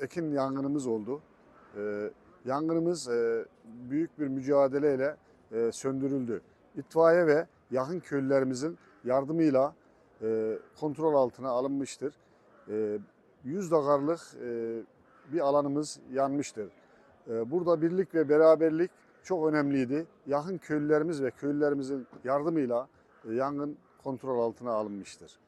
ekin yangınımız oldu. E, yangınımız e, büyük bir mücadeleyle e, söndürüldü. İtfaiye ve yakın köylülerimizin yardımıyla e, kontrol altına alınmıştır. E, 100 dakarlık e, bir alanımız yanmıştır. E, burada birlik ve beraberlik çok önemliydi. Yakın köylülerimiz ve köylülerimizin yardımıyla e, yangın kontrol altına alınmıştır.